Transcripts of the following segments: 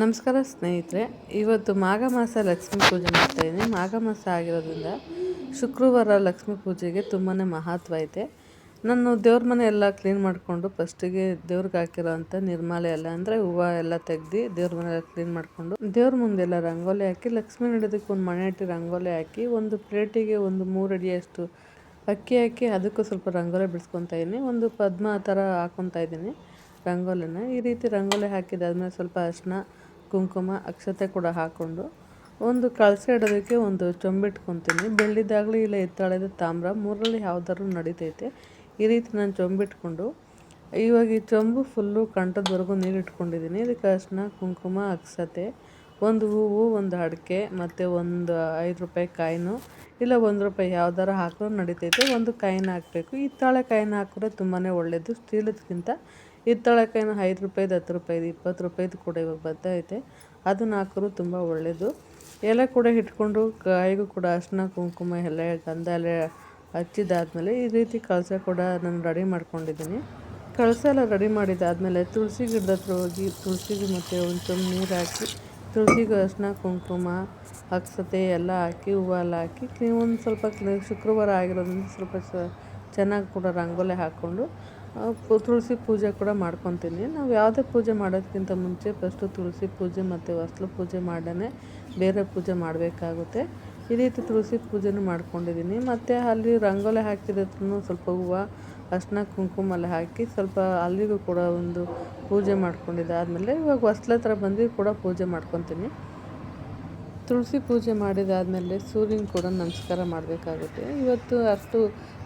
ನಮಸ್ಕಾರ ಸ್ನೇಹಿತರೆ, ಇವತ್ತು ಮಾಘ ಮಾಸ ಲಕ್ಷ್ಮೀ ಪೂಜೆ ಮಾಡ್ತಾ ಇದ್ದೀನಿ. ಮಾಘ ಮಾಸ ಆಗಿರೋದ್ರಿಂದ ಶುಕ್ರವಾರ ಲಕ್ಷ್ಮೀ ಪೂಜೆಗೆ ತುಂಬಾ ಮಹತ್ವ ಐತೆ. ನಾನು ದೇವ್ರ ಮನೆ ಎಲ್ಲ ಕ್ಲೀನ್ ಮಾಡಿಕೊಂಡು ಫಸ್ಟಿಗೆ ದೇವ್ರಿಗೆ ಹಾಕಿರೋ ಅಂಥ ನಿರ್ಮಾಲೆ ಎಲ್ಲ ಅಂದರೆ ಹೂವು ಎಲ್ಲ ತೆಗ್ದು ದೇವ್ರ ಮನೆ ಕ್ಲೀನ್ ಮಾಡಿಕೊಂಡು ದೇವ್ರ ಮುಂದೆಲ್ಲ ರಂಗೋಲಿ ಹಾಕಿ, ಲಕ್ಷ್ಮೀ ನಡೆದಕ್ಕೆ ಒಂದು ಮನೆ ಇಟ್ಟು ರಂಗೋಲಿ ಹಾಕಿ, ಒಂದು ಪ್ಲೇಟಿಗೆ ಒಂದು ಮೂರು ಅಡಿಯಷ್ಟು ಅಕ್ಕಿ ಹಾಕಿ ಅದಕ್ಕೂ ಸ್ವಲ್ಪ ರಂಗೋಲಿ ಬಿಡಿಸ್ಕೊತಾ ಇದ್ದೀನಿ. ಒಂದು ಪದ್ಮ ಥರ ಹಾಕ್ಕೊತಾ ಇದ್ದೀನಿ. ರಂಗೋಲಿನ ಈ ರೀತಿ ರಂಗೋಲಿ ಹಾಕಿದಾದ್ಮೇಲೆ ಸ್ವಲ್ಪ ಅರಿಶಿನ ಕುಂಕುಮ, ಅಕ್ಷತೆ ಕೂಡ ಹಾಕ್ಕೊಂಡು ಒಂದು ಕಳಸ ಇಡೋದಕ್ಕೆ ಒಂದು ಚೊಂಬಿಟ್ಕೊತೀನಿ. ಬೆಳ್ಳಿದಾಗಲಿ ಇಲ್ಲ ಎತ್ತಾಳೆದ ತಾಮ್ರ, ಮೂರರಲ್ಲಿ ಯಾವ್ದಾದ್ರು ನಡೀತೈತೆ. ಈ ರೀತಿ ನಾನು ಚೊಂಬಿಟ್ಕೊಂಡು ಇವಾಗ ಈ ಚೊಂಬು ಫುಲ್ಲು ಕಂಠದವರೆಗೂ ನೀರು ಇಟ್ಕೊಂಡಿದ್ದೀನಿ ಇದಕ್ಕೆ ಅರಿಶಿನ ಕುಂಕುಮ, ಅಕ್ಷತೆ, ಒಂದು ಹೂವು, ಒಂದು ಅಡಿಕೆ, ಮತ್ತು ಒಂದು ಐದು ರೂಪಾಯಿ ಕಾಯಿನು, ಇಲ್ಲ ಒಂದು ರೂಪಾಯಿ ಯಾವ್ದಾರ ಹಾಕಿದ್ರೂ ನಡೀತೈತೆ. ಒಂದು ಕಾಯಿನ ಹಾಕಬೇಕು. ಹಿತ್ತಾಳೆ ಕಾಯಿನ ಹಾಕಿದ್ರೆ ತುಂಬಾ ಒಳ್ಳೆಯದು ಸ್ಟೀಲದ್ಕಿಂತ ಹಿತ್ತಾಳೆ ಕಾಯಿನ ಐದು ರೂಪಾಯ್ದು, ಹತ್ತು ರೂಪಾಯಿದು, ಇಪ್ಪತ್ತು ರೂಪಾಯ್ದು ಕೂಡ ಇವಾಗ ಐತೆ. ಅದನ್ನ ಹಾಕಿದ್ರು ತುಂಬ ಒಳ್ಳೆಯದು ಎಲೆ ಕೂಡ ಇಟ್ಕೊಂಡು ಕಾಯಿಗೂ ಕೂಡ ಅರ್ಶಿನ ಕುಂಕುಮ ಎಲ್ಲ ಗಂಧ ಎಲ್ಲ ಹಚ್ಚಿದಾದ್ಮೇಲೆ ಈ ರೀತಿ ಕಳಸ ಕೂಡ ನಾನು ರೆಡಿ ಮಾಡ್ಕೊಂಡಿದ್ದೀನಿ. ಕಳಸ ಎಲ್ಲ ರೆಡಿ ಮಾಡಿದಾದ್ಮೇಲೆ ತುಳಸಿ ಗಿಡದ ಹತ್ರ ಹೋಗಿ ತುಳಸಿಗೆ ಮತ್ತು ಒಂದು ನೀರು ಹಾಕಿ ತುಳಸಿಗೆ ಅರ್ಶಿನ ಕುಂಕುಮ, ಅಕ್ಷತೆ ಎಲ್ಲ ಹಾಕಿ, ಹೂವು ಎಲ್ಲ ಹಾಕಿ, ಒಂದು ಸ್ವಲ್ಪ ಶುಕ್ರವಾರ ಆಗಿರೋದ್ರಿಂದ ಸ್ವಲ್ಪ ಚೆನ್ನಾಗಿ ಕೂಡ ರಂಗೋಲಿ ಹಾಕ್ಕೊಂಡು ತುಳಸಿ ಪೂಜೆ ಕೂಡ ಮಾಡ್ಕೊತೀನಿ. ನಾವು ಯಾವುದೇ ಪೂಜೆ ಮಾಡೋದಕ್ಕಿಂತ ಮುಂಚೆ ಫಸ್ಟು ತುಳಸಿ ಪೂಜೆ ಮತ್ತು ಹೊಸ್ಲು ಪೂಜೆ ಮಾಡೇ ಬೇರೆ ಪೂಜೆ ಮಾಡಬೇಕಾಗುತ್ತೆ. ಈ ರೀತಿ ತುಳಸಿ ಪೂಜೆನೂ ಮಾಡ್ಕೊಂಡಿದ್ದೀನಿ ಮತ್ತು ಅಲ್ಲಿ ರಂಗೋಲಿ ಹಾಕಿದ್ರು ಸ್ವಲ್ಪ ಹೂವು ಅರ್ಶಿನ ಕುಂಕುಮ ಎಲ್ಲ ಹಾಕಿ ಸ್ವಲ್ಪ ಅಲ್ಲಿಗೂ ಕೂಡ ಒಂದು ಪೂಜೆ ಮಾಡ್ಕೊಂಡಿದ್ದಾದಮೇಲೆ ಇವಾಗ ಹೊಸ್ಲ ಹತ್ರ ಬಂದು ಕೂಡ ಪೂಜೆ ಮಾಡ್ಕೊತೀನಿ. ತುಳಸಿ ಪೂಜೆ ಮಾಡಿದಾದಮೇಲೆ ಸೂರ್ಯನ ಕೂಡ ನಮಸ್ಕಾರ ಮಾಡಬೇಕಾಗುತ್ತೆ. ಇವತ್ತು ಅಷ್ಟು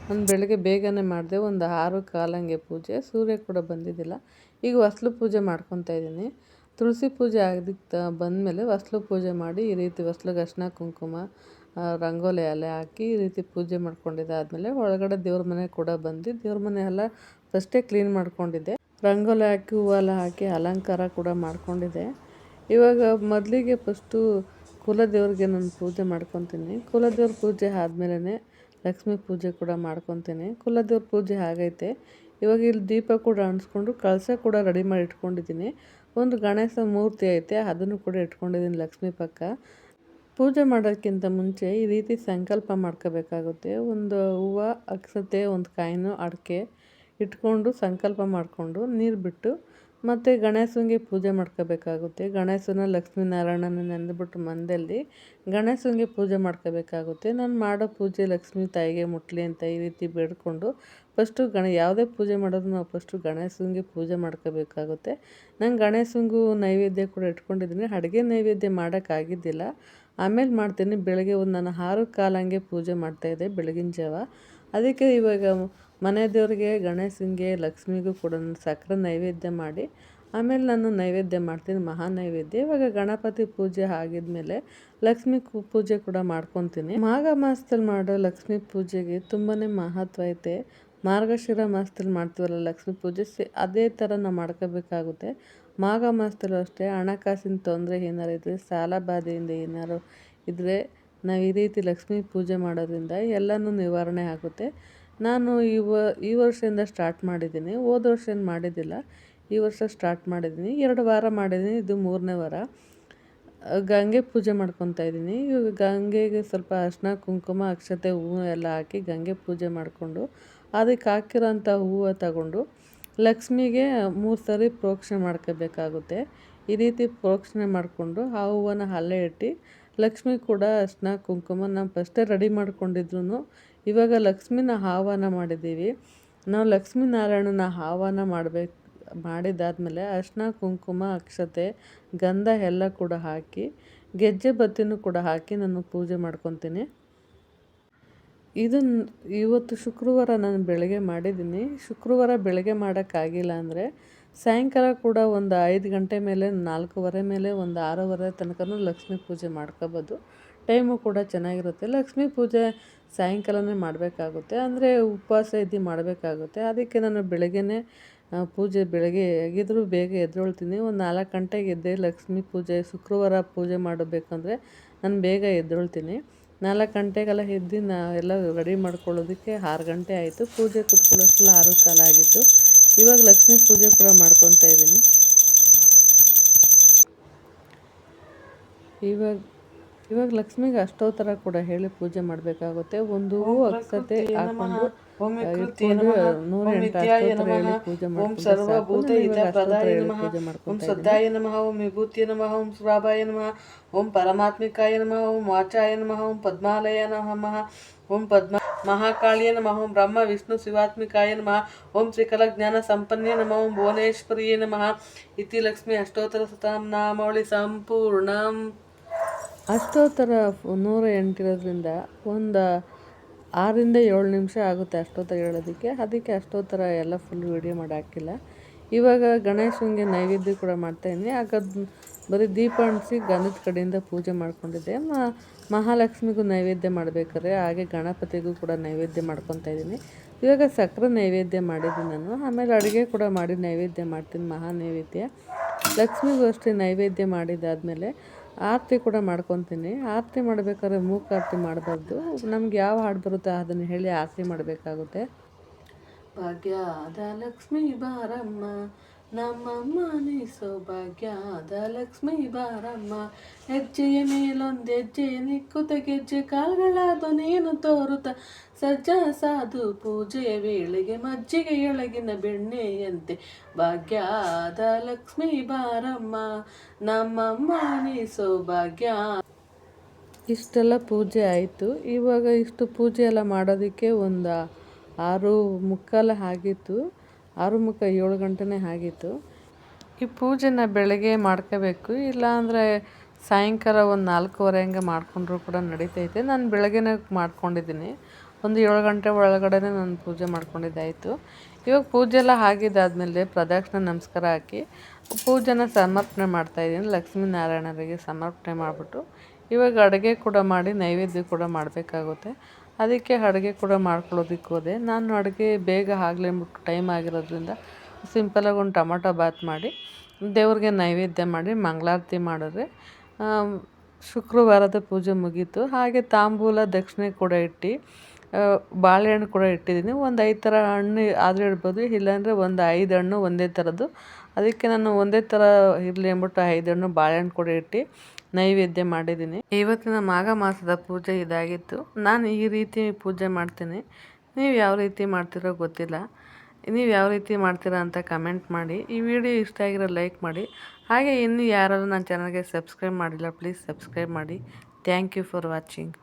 ನಾನು ಬೆಳಗ್ಗೆ ಬೇಗನೆ ಮಾಡಿದೆ, ಒಂದು ಆರು ಕಾಲಂಗೆ ಪೂಜೆ. ಸೂರ್ಯ ಕೂಡ ಬಂದಿದ್ದಿಲ್ಲ. ಈಗ ಹೊಸ್ಲು ಪೂಜೆ ಮಾಡ್ಕೊತಾ ಇದ್ದೀನಿ. ತುಳಸಿ ಪೂಜೆ ಆಗದಿಕ್ಕೆ ಬಂದಮೇಲೆ ಹೊಸ್ಲು ಪೂಜೆ ಮಾಡಿ, ಈ ರೀತಿ ಹೊಸ್ಲಿಗೆ ಅರ್ಶಿನ, ಕುಂಕುಮ ರಂಗೋಲಿ ಅಲೆ ಹಾಕಿ ಈ ರೀತಿ ಪೂಜೆ ಮಾಡ್ಕೊಂಡಿದ್ದಾದಮೇಲೆ ಒಳಗಡೆ ದೇವ್ರ ಮನೆ ಕೂಡ ಬಂದು ದೇವ್ರ ಮನೆ ಎಲ್ಲ ಫಸ್ಟೇ ಕ್ಲೀನ್ ಮಾಡ್ಕೊಂಡಿದ್ದೆ. ರಂಗೋಲಿ ಹಾಕಿ, ಹೂವೆಲ್ಲ ಹಾಕಿ ಅಲಂಕಾರ ಕೂಡ ಮಾಡ್ಕೊಂಡಿದ್ದೆ. ಇವಾಗ ಮೊದಲಿಗೆ ಫಸ್ಟು ಕುಲದೇವ್ರಿಗೆ ನಾನು ಪೂಜೆ ಮಾಡ್ಕೊತೀನಿ. ಕುಲದೇವ್ರ ಪೂಜೆ ಆದಮೇಲೆ ಲಕ್ಷ್ಮೀ ಪೂಜೆ ಕೂಡ ಮಾಡ್ಕೊತೀನಿ. ಕುಲದೇವ್ರ ಪೂಜೆ ಆಗೈತೆ. ಇವಾಗ ಇಲ್ಲಿ ದೀಪ ಕೂಡ ಅಂಟಿಸ್ಕೊಂಡು ಕಳಸ ಕೂಡ ರೆಡಿ ಮಾಡಿ ಇಟ್ಕೊಂಡಿದ್ದೀನಿ. ಒಂದು ಗಣೇಶ ಮೂರ್ತಿ ಐತೆ, ಅದನ್ನು ಕೂಡ ಇಟ್ಕೊಂಡಿದ್ದೀನಿ ಲಕ್ಷ್ಮಿ ಪಕ್ಕ. ಪೂಜೆ ಮಾಡೋಕ್ಕಿಂತ ಮುಂಚೆ ಈ ರೀತಿ ಸಂಕಲ್ಪ ಮಾಡ್ಕೋಬೇಕಾಗುತ್ತೆ. ಒಂದು ಹೂವು, ಅಕ್ಷತೆ, ಒಂದು ಕಾಯಿನು, ಅಡಿಕೆ ಇಟ್ಕೊಂಡು ಸಂಕಲ್ಪ ಮಾಡಿಕೊಂಡು ನೀರು ಬಿಟ್ಟು ಮತ್ತು ಗಣೇಶನಿಗೆ ಪೂಜೆ ಮಾಡ್ಕೋಬೇಕಾಗುತ್ತೆ. ಗಣೇಶನ ಲಕ್ಷ್ಮೀನಾರಾಯಣನ ನೆನೆದ್ಬಿಟ್ಟು ಮಂದಲ್ಲಿ ಗಣೇಶನಿಗೆ ಪೂಜೆ ಮಾಡ್ಕೋಬೇಕಾಗುತ್ತೆ. ನಾನು ಮಾಡೋ ಪೂಜೆ ಲಕ್ಷ್ಮೀ ತಾಯಿಗೆ, ಮುಟ್ಲಿ ಅಂತ ಈ ರೀತಿ ಬೇಡಿಕೊಂಡು ಫಸ್ಟು ಗಣ, ಯಾವುದೇ ಪೂಜೆ ಮಾಡೋದು ನಾವು ಫಸ್ಟು ಗಣೇಶನಿಗೆ ಪೂಜೆ ಮಾಡ್ಕೋಬೇಕಾಗುತ್ತೆ. ನಂಗೆ ಗಣೇಶನಿಗೂ ನೈವೇದ್ಯ ಕೂಡ ಇಟ್ಕೊಂಡಿದ್ದೀನಿ. ಅಡುಗೆ ನೈವೇದ್ಯ ಮಾಡೋಕ್ಕಾಗಿದ್ದಿಲ್ಲ ಆಮೇಲೆ ಮಾಡ್ತೀನಿ. ಬೆಳಗ್ಗೆ ಒಂದು ನಾನು ಆರು ಕಾಲಂಗೆ ಪೂಜೆ ಮಾಡ್ತಾಯಿದ್ದೆ ಬೆಳಗಿನ ಜಾವ. ಅದಕ್ಕೆ ಇವಾಗ ಮನೆ ದೇವರಿಗೆ ಗಣೇಶನಿಗೆ, ಲಕ್ಷ್ಮಿಗೂ ಕೂಡ ಸಕ್ಕರೆ ನೈವೇದ್ಯ ಮಾಡಿ, ಆಮೇಲೆ ನಾನು ನೈವೇದ್ಯ ಮಾಡ್ತೀನಿ, ಮಹಾ ನೈವೇದ್ಯ. ಇವಾಗ ಗಣಪತಿ ಪೂಜೆ ಆಗಿದ್ಮೇಲೆ ಲಕ್ಷ್ಮಿ ಪೂಜೆ ಕೂಡ ಮಾಡ್ಕೊತೀನಿ. ಮಾಘ ಮಾಸದಲ್ಲಿ ಮಾಡೋ ಲಕ್ಷ್ಮಿ ಪೂಜೆಗೆ ತುಂಬಾ ಮಹತ್ವ ಐತೆ. ಮಾರ್ಗಶಿರ ಮಾಸದಲ್ಲಿ ಮಾಡ್ತೀವಲ್ಲ ಲಕ್ಷ್ಮಿ ಪೂಜೆ ಅದೇ ಥರ ನಾವು ಮಾಡ್ಕೋಬೇಕಾಗುತ್ತೆ. ಮಾಘ ಮಾಸದಲ್ಲೂ ಅಷ್ಟೇ ಹಣಕಾಸಿನ ತೊಂದರೆ ಏನಾರು ಇದ್ದರೆ ಸಾಲ ಬಾಧೆಯಿಂದ ಏನಾರು ಇದ್ದರೆ ನಾವು ಈ ರೀತಿ ಲಕ್ಷ್ಮಿ ಪೂಜೆ ಮಾಡೋದ್ರಿಂದ ಎಲ್ಲನೂ ನಿವಾರಣೆ ಆಗುತ್ತೆ. ನಾನು ಈ ವ, ಈ ವರ್ಷದಿಂದ ಸ್ಟಾರ್ಟ್ ಮಾಡಿದ್ದೀನಿ. ಹೋದ ವರ್ಷ ಏನು ಮಾಡಿದ್ದಿಲ್ಲ. ಈ ವರ್ಷ ಸ್ಟಾರ್ಟ್ ಮಾಡಿದ್ದೀನಿ. ಎರಡು ವಾರ ಮಾಡಿದ್ದೀನಿ. ಇದು ಮೂರನೇ ವಾರ. ಗಂಗೆ ಪೂಜೆ ಮಾಡ್ಕೊತಾ ಇದ್ದೀನಿ. ಇವಾಗ ಗಂಗೆಗೆ ಸ್ವಲ್ಪ ಅರ್ಶಿನ, ಕುಂಕುಮ, ಅಕ್ಷತೆ, ಹೂವು ಎಲ್ಲ ಹಾಕಿ ಗಂಗೆ ಪೂಜೆ ಮಾಡಿಕೊಂಡು ಅದಕ್ಕೆ ಹಾಕಿರೋಂಥ ಹೂವು ತಗೊಂಡು ಲಕ್ಷ್ಮಿಗೆ ಮೂರು ಸರಿ ಪ್ರೋಕ್ಷಣೆ ಮಾಡ್ಕೋಬೇಕಾಗುತ್ತೆ. ಈ ರೀತಿ ಪ್ರೋಕ್ಷಣೆ ಮಾಡಿಕೊಂಡು ಆ ಹೂವನ್ನು ಅಲ್ಲೇ ಇಟ್ಟು ಲಕ್ಷ್ಮಿ ಕೂಡ ಅರ್ಶಿನ, ಕುಂಕುಮ ನಾನು ಫಸ್ಟೇ ರೆಡಿ ಮಾಡ್ಕೊಂಡಿದ್ರು ಇವಾಗ ಲಕ್ಷ್ಮಿನ ಆಹ್ವಾನ ಮಾಡಿದ್ದೀವಿ. ನಾವು ಲಕ್ಷ್ಮೀನಾರಾಯಣನ ಆಹ್ವಾನ ಮಾಡಬೇಕು ಮಾಡಿದಾದ್ಮೇಲೆ ಅರ್ಶಿನ, ಕುಂಕುಮ, ಅಕ್ಷತೆ, ಗಂಧ ಎಲ್ಲ ಕೂಡ ಹಾಕಿ, ಗೆಜ್ಜೆ ಬತ್ತಿನೂ ಕೂಡ ಹಾಕಿ ನಾನು ಪೂಜೆ ಮಾಡ್ಕೊತೀನಿ. ಇದನ್ನು ಇವತ್ತು ಶುಕ್ರವಾರ ನಾನು ಬೆಳಗ್ಗೆ ಮಾಡಿದ್ದೀನಿ. ಶುಕ್ರವಾರ ಬೆಳಗ್ಗೆ ಮಾಡೋಕ್ಕಾಗಿಲ್ಲ ಅಂದರೆ ಸಾಯಂಕಾಲ ಕೂಡ ಒಂದು ಐದು ಗಂಟೆ ಮೇಲೆ, ನಾಲ್ಕೂವರೆ ಮೇಲೆ, ಒಂದು ಆರೂವರೆ ತನಕನೂ ಲಕ್ಷ್ಮೀ ಪೂಜೆ ಮಾಡ್ಕೋಬೋದು. ಟೈಮು ಕೂಡ ಚೆನ್ನಾಗಿರುತ್ತೆ. ಲಕ್ಷ್ಮೀ ಪೂಜೆ ಸಾಯಂಕಾಲನೇ ಮಾಡಬೇಕಾಗುತ್ತೆ. ಅಂದರೆ ಉಪವಾಸ ಇದ್ದು ಮಾಡಬೇಕಾಗುತ್ತೆ. ಅದಕ್ಕೆ ನಾನು ಬೆಳಗ್ಗೆನೇ ಪೂಜೆ ಬೆಳಗ್ಗೆ ಹೇಗಿದ್ರೂ ಬೇಗ ಎದ್ದೇಳ್ತೀನಿ. ಒಂದು ನಾಲ್ಕು ಗಂಟೆಗೆ ಎದ್ದೆ ಲಕ್ಷ್ಮೀ ಪೂಜೆ, ಶುಕ್ರವಾರ ಪೂಜೆ ಮಾಡಬೇಕಂದ್ರೆ ನಾನು ಬೇಗ ಎದ್ದೇಳ್ತೀನಿ. ನಾಲ್ಕು ಗಂಟೆಗೆಲ್ಲ ಎದ್ದು ನಾ ಎಲ್ಲ ರೆಡಿ ಮಾಡ್ಕೊಳ್ಳೋದಕ್ಕೆ ಆರು ಗಂಟೆ ಆಯಿತು. ಪೂಜೆ ಕೂತ್ಕೊಳ್ಳೋಷ್ಟೆಲ್ಲ ಆರು ಕಾಲ ಆಗಿತ್ತು. ಇವಾಗ ಲಕ್ಷ್ಮೀ ಪೂಜೆ ಕೂಡ ಮಾಡ್ಕೊತಾ ಇದ್ದೀನಿ. ಇವಾಗ ಇವಾಗ ಲಕ್ಷ್ಮಿಗೆ ಅಷ್ಟೋತ್ತರ ಕೂಡ ಹೇಳಿ ಪೂಜೆ ಮಾಡಬೇಕಾಗುತ್ತೆ. ಒಂದು ಹೂ ಅಕ್ಷತೆ ಹಾಕೊಂಡು ಓಂ ಪೂಜೆ ಮಾಡ್ಕೊಂತ ಇದ್ದೀನಿ. ಸದ್ದಾಯ ನಮಃ. ಓಂ ವಿಭೂತಿಯ ನಮಃ. ಓಂ ಸುರಾಭಾಯ ನಮಃ. ಓಂ ಪರಮಾತ್ಮಿಕಾಯ ನಮಃ. ಓಂ ವಾಚಾಯ ನಮಃ. ಓಂ ಪದ್ಮಾಲಯ ನಮಃ. ಓಂ ಪದ್ಮ ಮಹಾಕಾಳಿಯ ನಮಃ. ಓಂ ಬ್ರಹ್ಮ ವಿಷ್ಣು ಶಿವಾತ್ಮಿಕಾಯ ನಮಃ. ಓಂ ತ್ರಿಕಲ ಜ್ಞಾನ ಸಂಪನ್ನೇ ನಮಃ. ಓಂ ಭುವನೇಶ್ವರಿಯೇ ನಮಃ. ಇತಿ ಲಕ್ಷ್ಮಿ ಅಷ್ಟೋತ್ತರ ಸತಾಂ ನಾಮಾವಳಿ ಸಂಪೂರ್ಣಂ ಥರ ನೂರ ಎಂಟಿರೋದ್ರಿಂದ ಒಂದು ಆರರಿಂದ ಏಳು ನಿಮಿಷ ಆಗುತ್ತೆ ಅಷ್ಟೋತ್ತರ ಹೇಳೋದಕ್ಕೆ. ಅದಕ್ಕೆ ಅಷ್ಟೋತ್ತರ ಎಲ್ಲ ಫುಲ್ ವಿಡಿಯೋ ಮಾಡಿ ಹಾಕಿಲ್ಲ ಇವಾಗ ಗಣೇಶನಿಗೆ ನೈವೇದ್ಯ ಕೂಡ ಮಾಡ್ತಾಯಿದ್ದೀನಿ ಆಗ ಬರೀ ದೀಪ ಅಂಟಿಸಿ ಗಂಧದ ಕಡೆಯಿಂದ ಪೂಜೆ ಮಾಡ್ಕೊಂಡಿದ್ದೆ. ಮಹಾಲಕ್ಷ್ಮಿಗೂ ನೈವೇದ್ಯ ಮಾಡಬೇಕಾದ್ರೆ ಹಾಗೆ ಗಣಪತಿಗೂ ಕೂಡ ನೈವೇದ್ಯ ಮಾಡ್ಕೊತಾ ಇದ್ದೀನಿ. ಇವಾಗ ಸಕ್ಕರೆ ನೈವೇದ್ಯ ಮಾಡಿದ್ದೀನಿ ನಾನು. ಆಮೇಲೆ ಅಡುಗೆ ಕೂಡ ಮಾಡಿ ನೈವೇದ್ಯ ಮಾಡ್ತೀನಿ ಮಹಾ ನೈವೇದ್ಯ ಲಕ್ಷ್ಮಿಗೂ ಅಷ್ಟೇ ನೈವೇದ್ಯ ಮಾಡಿದ್ದಾದಮೇಲೆ ಆರತಿ ಕೂಡ ಮಾಡ್ಕೊತೀನಿ. ಆರತಿ ಮಾಡಬೇಕಾದ್ರೆ ಮೂಕ ಆರತಿ ಮಾಡಬಾರ್ದು. ನಮ್ಗೆ ಯಾವ ಹಾಡು ಬರುತ್ತೆ ಅದನ್ನು ಹೇಳಿ ಆರತಿ ಮಾಡಬೇಕಾಗುತ್ತೆ. ಭಾಗ್ಯ ಲಕ್ಷ್ಮೀ ಬಾರಮ್ಮ ನಮ್ಮಮ್ಮ ನೀ ಸೌಭಾಗ್ಯದ ಲಕ್ಷ್ಮೀ ಬಾರಮ್ಮ. ಹೆಜ್ಜೆಯ ಮೇಲೊಂದು ಹೆಜ್ಜೆ, ನಿಕ್ಕುತ ಗೆಜ್ಜೆ, ಕಾಲ್ಗಳಾದು ನೀನು ತೋರುತ್ತ. ಸಜ್ಜ ಸಾಧು ಪೂಜೆಯ ವೇಳೆಗೆ ಮಜ್ಜಿಗೆಯೊಳಗಿನ ಬೆಣ್ಣೆಯಂತೆ. ಭಾಗ್ಯದ ಲಕ್ಷ್ಮೀ ಬಾರಮ್ಮ. ನಮ್ಮಮ್ಮ ನೀ ಸೌಭಾಗ್ಯ ಇಷ್ಟೆಲ್ಲ ಪೂಜೆ ಆಯಿತು. ಇವಾಗ ಇಷ್ಟು ಪೂಜೆ ಎಲ್ಲ ಮಾಡೋದಕ್ಕೆ ಒಂದು ಆರು ಮುಕ್ಕಾಲು ಆಗಿತ್ತು. ಆರು ಮುಖ ಏಳು ಗಂಟೆನೇ ಆಗಿತ್ತು. ಈ ಪೂಜೆನ ಬೆಳಗ್ಗೆ ಮಾಡ್ಕೋಬೇಕು, ಇಲ್ಲಾಂದರೆ ಸಾಯಂಕಾಲ ಒಂದು ನಾಲ್ಕೂವರೆ ಹಂಗೆ ಮಾಡಿಕೊಂಡ್ರೂ ಕೂಡ ನಡೀತೈತೆ. ನಾನು ಬೆಳಗ್ಗೆನೇ ಮಾಡ್ಕೊಂಡಿದ್ದೀನಿ. ಒಂದು ಏಳು ಗಂಟೆ ಒಳಗಡೆನೇ ನಾನು ಪೂಜೆ ಮಾಡ್ಕೊಂಡಿದ್ದಾಯಿತು. ಇವಾಗ ಪೂಜೆ ಎಲ್ಲ ಆಗಿದ್ದಾದಮೇಲೆ ಪ್ರದಕ್ಷಿಣೆ ನಮಸ್ಕಾರ ಹಾಕಿ ಪೂಜೆನ ಸಮರ್ಪಣೆ ಮಾಡ್ತಾಯಿದ್ದೀನಿ ಲಕ್ಷ್ಮೀನಾರಾಯಣರಿಗೆ ಸಮರ್ಪಣೆ ಮಾಡಿಬಿಟ್ಟು ಇವಾಗ ಅಡುಗೆ ಕೂಡ ಮಾಡಿ ನೈವೇದ್ಯ ಕೂಡ ಮಾಡಬೇಕಾಗುತ್ತೆ. ಅದಕ್ಕೆ ಅಡುಗೆ ಕೂಡ ಮಾಡ್ಕೊಳ್ಳೋದಕ್ಕೆ ಹೋದೆ. ನಾನು ಅಡುಗೆ ಬೇಗ ಆಗಲಿ ಅಂದ್ಬಿಟ್ಟು ಟೈಮ್ ಆಗಿರೋದ್ರಿಂದ ಸಿಂಪಲಾಗಿ ಒಂದು ಟೊಮಟೊ ಬಾತ್ ಮಾಡಿ, ದೇವ್ರಿಗೆ ನೈವೇದ್ಯ ಮಾಡಿ, ಮಂಗಳಾರತಿ ಮಾಡಿದ್ರೆ ಶುಕ್ರವಾರದ ಪೂಜೆ ಮುಗೀತು. ಹಾಗೆ ತಾಂಬೂಲ, ದಕ್ಷಿಣೆ ಕೂಡ ಇಟ್ಟು ಬಾಳೆಹಣ್ಣು ಕೂಡ ಇಟ್ಟಿದ್ದೀನಿ. ಒಂದು ಐದು ಥರ ಹಣ್ಣು ಆದರೆ ಇಡ್ಬೋದು. ಇಲ್ಲಾಂದರೆ ಒಂದು ಐದು ಹಣ್ಣು ಒಂದೇ ಥರದ್ದು ಅದಕ್ಕೆ ನಾನು ಒಂದೇ ಥರ ಇರಲಿ ಅಂದ್ಬಿಟ್ಟು ಐದು ಹಣ್ಣು ಬಾಳೆಹಣ್ಣು ಕೂಡ ಇಟ್ಟು ನೈವೇದ್ಯ ಮಾಡಿದ್ದೀನಿ. ಇವತ್ತಿನ ಮಾಘ ಮಾಸದ ಪೂಜೆ ಇದಾಗಿತ್ತು. ನಾನು ಈ ರೀತಿ ಪೂಜೆ ಮಾಡ್ತೀನಿ. ನೀವು ಯಾವ ರೀತಿ ಮಾಡ್ತೀರೋ ಗೊತ್ತಿಲ್ಲ. ನೀವು ಯಾವ ರೀತಿ ಮಾಡ್ತೀರಾ ಅಂತ ಕಮೆಂಟ್ ಮಾಡಿ. ಈ ವಿಡಿಯೋ ಇಷ್ಟ ಆಗಿರೋ ಲೈಕ್ ಮಾಡಿ. ಹಾಗೆ ಇನ್ನು ಯಾರಾದರೂ ನನ್ನ ಚಾನಲ್ಗೆ ಸಬ್ಸ್ಕ್ರೈಬ್ ಮಾಡಿಲ್ಲ ಪ್ಲೀಸ್ ಸಬ್ಸ್ಕ್ರೈಬ್ ಮಾಡಿ. Thank you for watching